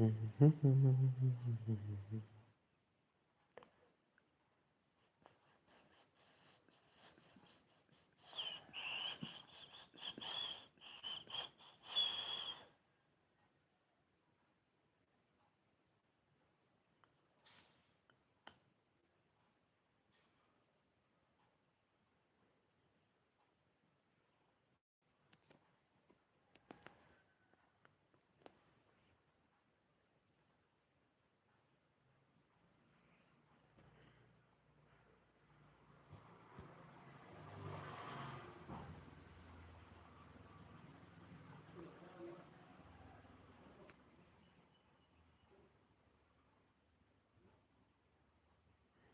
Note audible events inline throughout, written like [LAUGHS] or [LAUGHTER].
嗯哼哼哼哼哼哼哼。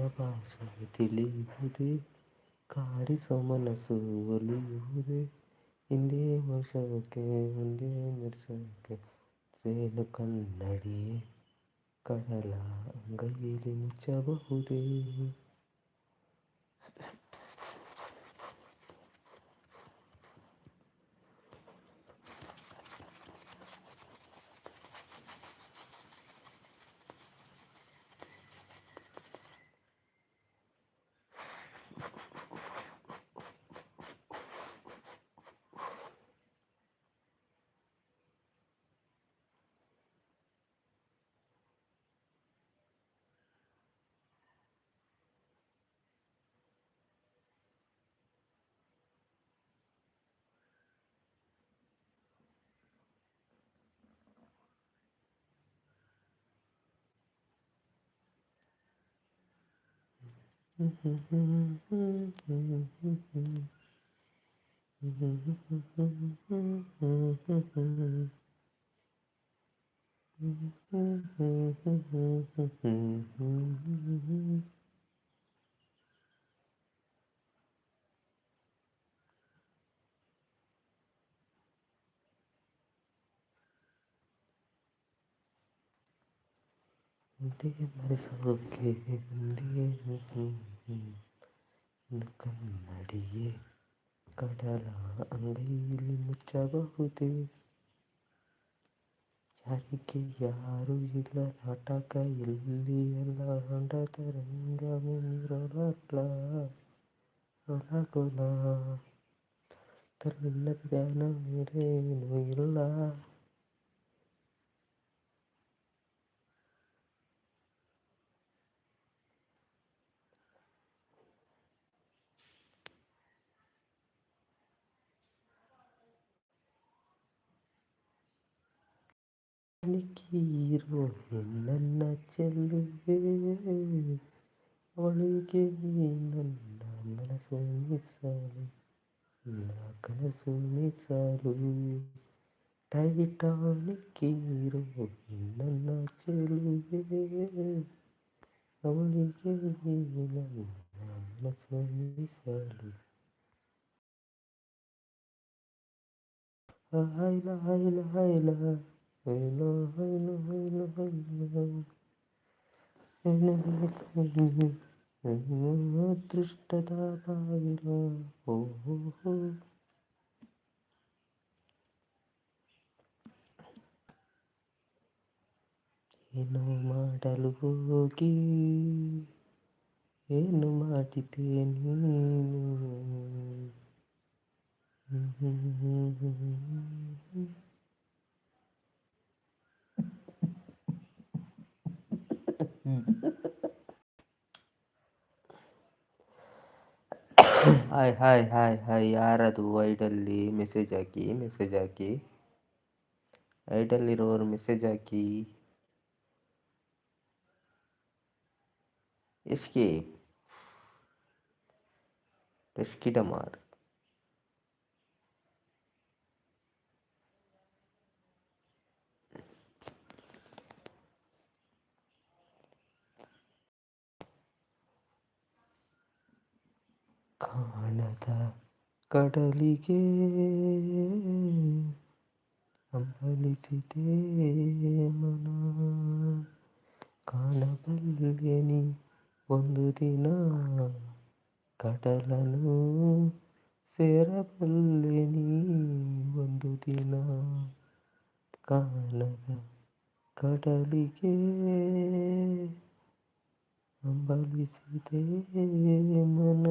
ಕಣ್ಣಿನ ಭಾಷೆ ತಿಳಿಯುವುದೇ ಕಾಡಿಸೋ ಮನಸ್ಸು ಒಲಿಯುವುದೇ ಹಿಂದೆ ವರ್ಷಕ್ಕೆ ಒಂದೇ ವರ್ಷಕ್ಕೆ ಸೇನು ಕನ್ನಡಿಯೇ ಕಡಲ ಅಂಗೈಲಿ ಮುಚ್ಚಬಹುದೇ Mm-hmm. [LAUGHS] ಮರೆಸೋಕೆ ಒಂದೇ ಇನ್ನು ಕನ್ನಡಿಯೇ ಕಡಲ ಅಂಗೈಲಿ ಮುಚ್ಚಬಹುದೇ ಯಾರಿಗೆ ಯಾರು ಇಲ್ಲ ನಾಟಕ ಎಲ್ಲಿ ಎಲ್ಲ ಹೊಂಡದ ರಂಗ ಮುಂಗಿರೋಲ್ಲ ಒಳಗೊಲ ತರಲಿಲ್ಲ ಜ್ಞಾನ ಮೇಲೇನೂ ಇಲ್ಲ ನಿಕ್ಕಿರೋ ನನ್ನ ಚೆಲ್ಲುವೆ ಅವಳಿಗೆ ನನ್ನ ಮನಸ್ಸು ಮೀಸಲು ನನ್ನ ಕನಸು ಮೀಸಲು ಟೈಟಾನಿಕ್ ಹೀರೋ ನನ್ನ ಚೆಲುವೆ ಅವಳಿಗೆ ನನ್ನ ಮನಸ್ಸು ಮೀಸಲು ಹಾಯ್ಲ ಹಾಯ್ಲ ಹೈಲ ఎన్నో మాటలు పోకి ఏను మాటితే నేను. ಹಾಯ್ ಹಾಯ್ ಹಾಯ್ ಹಾಯ್ ಯಾರದು ಐಡಲ್ಲಿ ಮೆಸೇಜ್ ಹಾಕಿ ಮೆಸೇಜ್ ಹಾಕಿ ಐಡಲ್ಲಿರೋರು ಮೆಸೇಜ್ ಹಾಕಿ ಎಸ್ಕೇಪ್ ಟೆಸ್ಕಿಡಮಾರ್ ಕಾಣದ ಕಡಲಿಗೆ ಹಂಬಲಿಸಿದೆ ಮನ. ಕಾಣಬಲ್ಲೆ ನೀ ಒಂದು ದಿನ ಕಡಲನು ಸೇರಬಲ್ಲೆ ನೀ ಒಂದು ದಿನ ಕಾಣದ ಕಡಲಿಗೆ అంబలిసిదే మన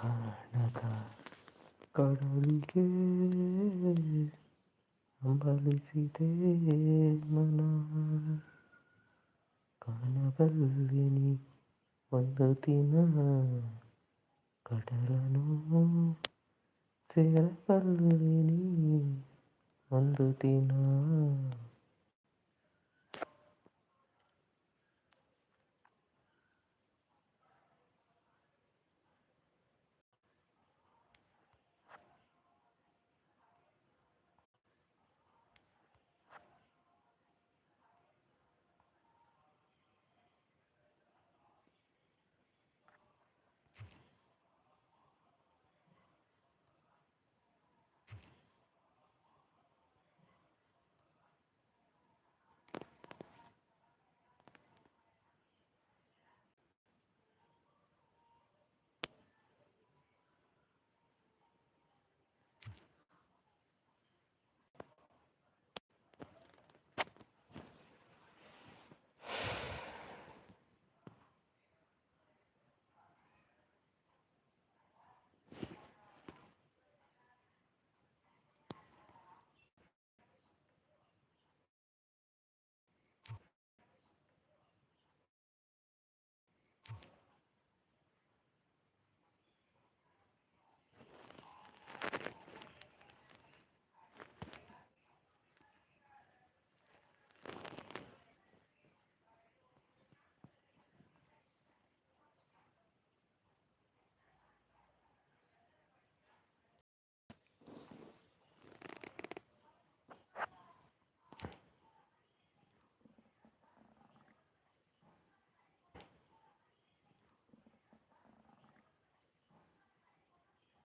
ಕಾಣದ ಕಡಲಿಗೆ ಹಂಬಲಿಸಿದೆ ಮನ ಕಾಣಬಲ್ಲೆ ನೀ ಒಂದು ದಿನ ಕಡಲನು ಸೇರಬಲ್ಲೆ ನೀ ಒಂದು ದಿನ